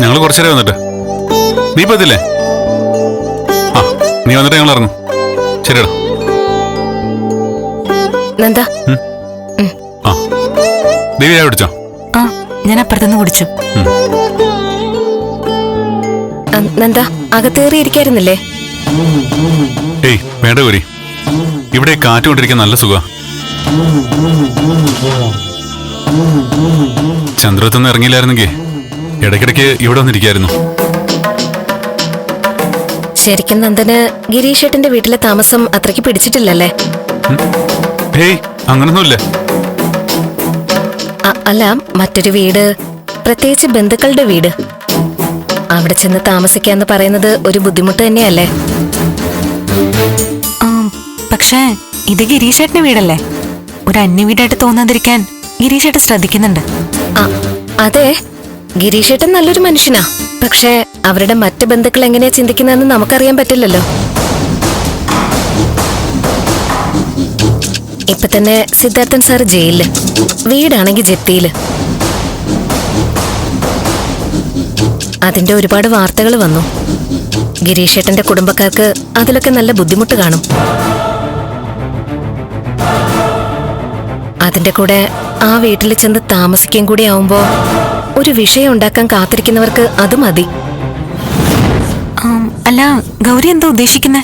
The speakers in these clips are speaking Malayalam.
ഞങ്ങൾ കുറച്ചേരെ വന്നിട്ട്. നീ ഇപ്പൊ ആ നീ വന്നിട്ട് ഞങ്ങൾ ഇറങ്ങും. ശരിയടാ. നന്ദ. ആ. ദേവി ചായ പിടിച്ചോ ആ ഞാൻ അപ്പുറത്തുനിന്ന് കുടിച്ചു. ആ, അകത്തേറി ഇരിക്കായിരുന്നില്ലേ? ഏയ് വേണ്ട ഗൗരി. ഇവിടെ കാറ്റ് കൊണ്ടിരിക്കാൻ നല്ല സുഖ. ചന്ദ്രത്തുനിന്ന് ഇറങ്ങിയില്ലായിരുന്നെങ്കിൽ ഇടയ്ക്കിടയ്ക്ക് ഇവിടെ വന്നിരിക്കായിരുന്നു ശരിക്കും നന്ദന് ഗിരീഷേട്ടന്റെ വീട്ടിലെ താമസം അത്രയ്ക്ക് പിടിച്ചിട്ടില്ലല്ലേ? ഹേയ് അങ്ങനൊന്നുമില്ല. അ- അല്ല മറ്റൊരു വീട് പ്രത്യേകിച്ച് ബന്ധുക്കളുടെ വീട്. അവിടെ ചെന്ന് താമസിക്കാന്ന് പറയുന്നത് ഒരു ബുദ്ധിമുട്ട് തന്നെയല്ലേ? ആ, പക്ഷേ ഇത് ഗിരീഷേട്ടന്റെ വീടല്ലേ? ഒരു അന്യ വീടായിട്ട് തോന്നാതിരിക്കാൻ ഗിരീഷേട്ടൻ ശ്രദ്ധിക്കുന്നുണ്ട്. ആ, അതെ. ഗിരീഷേട്ടൻ നല്ലൊരു മനുഷ്യനാ. പക്ഷേ അവരുടെ മറ്റ് ബന്ധുക്കൾ എങ്ങനെയാ ചിന്തിക്കുന്നതെന്ന് നമുക്കറിയാൻ പറ്റില്ലല്ലോ. ഇപ്പൊ തന്നെ സിദ്ധാർത്ഥൻ സാർ ജയിലിൽ. വീടാണെങ്കിൽ ജപ്തിയിൽ. അതിന്റെ ഒരുപാട് വാർത്തകൾ വന്നു. ഗിരീഷേട്ടന്റെ കുടുംബക്കാർക്ക് അതിലൊക്കെ നല്ല ബുദ്ധിമുട്ട് കാണും. അതിന്റെ കൂടെ ആ വീട്ടിൽ ചെന്ന് താമസിക്കുകയും കൂടി ആവുമ്പോ ഒരു വിഷയം ഉണ്ടാക്കാൻ കാത്തിരിക്കുന്നവർക്ക് അത് മതി. അല്ല ഗൗരി എന്താ ഉദ്ദേശിക്കുന്നേ?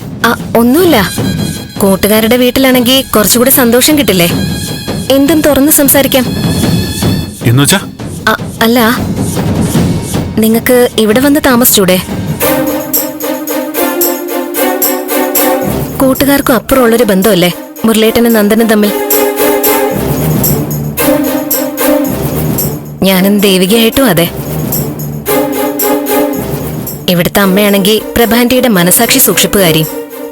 ഒന്നുമില്ല. കൂട്ടുകാരുടെ വീട്ടിലാണെങ്കിൽ കുറച്ചുകൂടി സന്തോഷം കിട്ടില്ലേ? എന്തും തുറന്ന് സംസാരിക്കാം. എന്നുവെച്ചാ? അല്ല. നിങ്ങക്ക് ഇവിടെ വന്ന് താമസിച്ചൂടെ? കൂട്ടുകാർക്കും അപ്പുറമുള്ളൊരു ബന്ധമല്ലേ? മുരളേട്ടനും നന്ദനും തമ്മിൽ. ഞാനും ദേവികയായിട്ടും അതെ. ഇവിടുത്തെ അമ്മയാണെങ്കിൽ പ്രഭാന്റിയുടെ മനസാക്ഷി സൂക്ഷിപ്പുകാരി.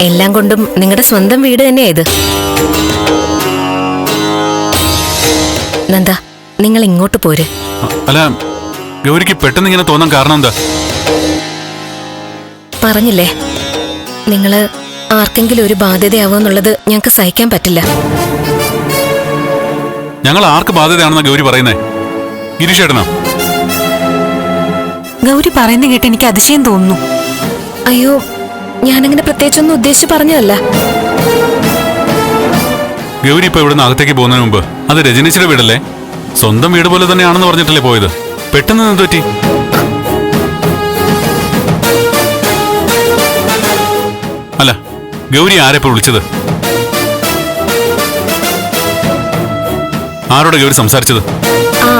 എല്ലാം കൊണ്ടും നിങ്ങളുടെ സ്വന്തം വീട് തന്നെയാ ഇത്. നന്ദ നിങ്ങൾ ഇങ്ങോട്ട് പോര്. അല്ല ഗൗരിക്ക് പെട്ടെന്ന് ഇങ്ങനെ തോന്നാൻ കാരണം എന്താ? പറഞ്ഞില്ലേ നിങ്ങൾ ആർക്കെങ്കിലും ഒരു ബാധ്യതയാവുമെന്നുള്ളത് ഞങ്ങൾക്ക് സഹിക്കാൻ പറ്റില്ല. ഞങ്ങൾ ആർക്ക് ബാധ്യതയാണെന്നാ ഗൗരി പറയുന്നേ? ഗിരീഷേട്ടനാ? ഗൗരി പറയുന്ന കേട്ട് എനിക്ക് അതിശയം തോന്നുന്നു. അയ്യോ ഞാനങ്ങനെ പ്രത്യേകിച്ചൊന്നും ഉദ്ദേശിച്ച് പറഞ്ഞതല്ല. ഗൗരി ഇപ്പൊ ഇവിടുന്ന് അകത്തേക്ക് പോകുന്നതിന് മുമ്പ് അത് രജനീശിയുടെ വീടല്ലേ? സ്വന്തം വീട് പോലെ തന്നെയാണെന്ന് പറഞ്ഞിട്ടല്ലേ പോയത്? പെട്ടെന്ന് നിന്ന് പറ്റി? അല്ല ഗൗരി ആരെപ്പോ വിളിച്ചത്? ആരോടെ ഗൗരി സംസാരിച്ചത്? ആ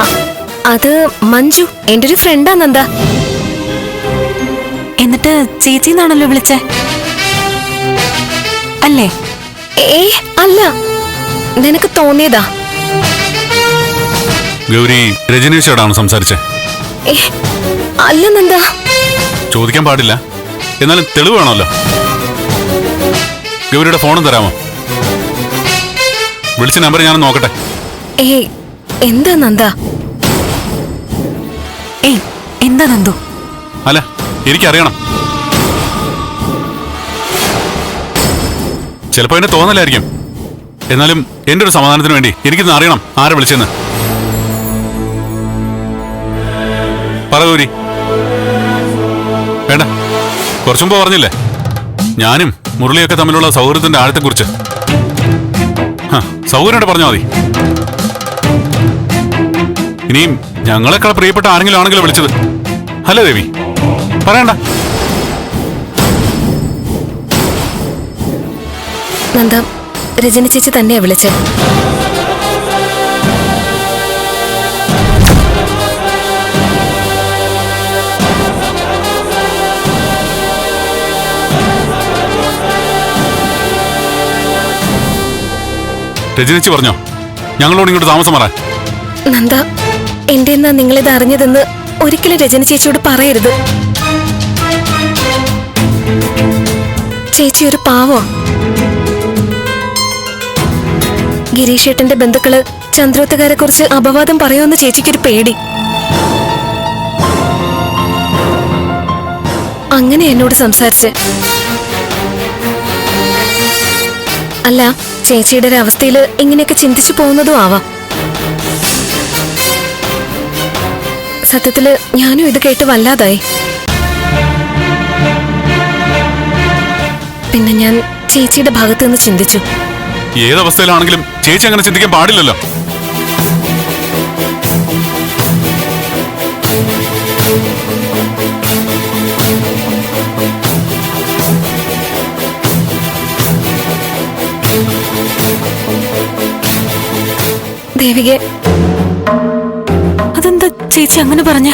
അത് മഞ്ജു എന്റെ ഒരു ഫ്രണ്ടാ നന്ദ. എന്നിട്ട് ചേച്ചി എന്നാണല്ലോ വിളിച്ചേ? അല്ലേ? ഏ അല്ല. നിനക്ക് തോന്നിയതാ? ഗൗരി രജനീഷോടാണ് സംസാരിച്ചേ? ഏ അല്ല നന്ദ. ചോദിക്കാൻ പാടില്ല. എന്നാലും തെളിവ് വേണമല്ലോ. ഗൗരിയുടെ ഫോണും തരാമോ? വിളിച്ച നമ്പർ ഞാൻ നോക്കട്ടെ. ഏ എന്താ നന്ദ? ഏയ് എന്താ നന്ദു? അല്ല എനിക്കറിയണം. ചിലപ്പോ എന്നെ തോന്നലായിരിക്കും. എന്നാലും എന്റെ ഒരു സമാധാനത്തിന് വേണ്ടി എനിക്കിന്ന് അറിയണം ആരെ വിളിച്ചെന്ന്. പറ ഗൗരി വേണ്ട കുറച്ചു മുമ്പ് പറഞ്ഞില്ലേ? ഞാനും മുരളിയൊക്കെ തമ്മിലുള്ള സൗഹൃദത്തിന്റെ ആഴത്തെക്കുറിച്ച്. സൗകര്യമായിട്ട് പറഞ്ഞാൽ മതി. ഇനിയും ഞങ്ങളെക്കാൾ പ്രിയപ്പെട്ട ആരെങ്കിലും ആണെങ്കിലും വിളിച്ചത്. അല്ലേ ദേവി? പറയണ്ട. നന്ദ രജനി ചേച്ചി തന്നെയാ വിളിച്ചത് രജനിച്ച് പറഞ്ഞോ. ഞങ്ങളോട് ഇങ്ങോട്ട് താമസം മാറാൻ. നന്ദ എന്റെ എന്നാ നിങ്ങളിത് അറിഞ്ഞതെന്ന് ഒരിക്കലും രചന ചേച്ചിയോട് പറയരുത്. ചേച്ചി ഒരു പാവോ? ഗിരീഷേട്ടന്റെ ബന്ധുക്കൾ ചന്ദ്രോത്തുകാരെ കുറിച്ച് അപവാദം പറയുമെന്ന് ചേച്ചിക്കൊരു പേടി. അങ്ങനെ എന്നോട് സംസാരിച്ച്. അല്ല ചേച്ചിയുടെ ഒരു ഇങ്ങനെയൊക്കെ ചിന്തിച്ചു പോകുന്നതും ആവാം. സത്യത്തിൽ ഞാനും ഇത് കേട്ട് വല്ലാതായി. പിന്നെ ഞാൻ ചേച്ചിയുടെ ഭാഗത്ത് നിന്ന് ചിന്തിച്ചു. ഏതവസ്ഥയിലാണെങ്കിലും ചേച്ചി അങ്ങനെ ചിന്തിക്കാൻ പാടില്ലല്ലോ. ദേവികെ ചേച്ചി അങ്ങനെ പറഞ്ഞ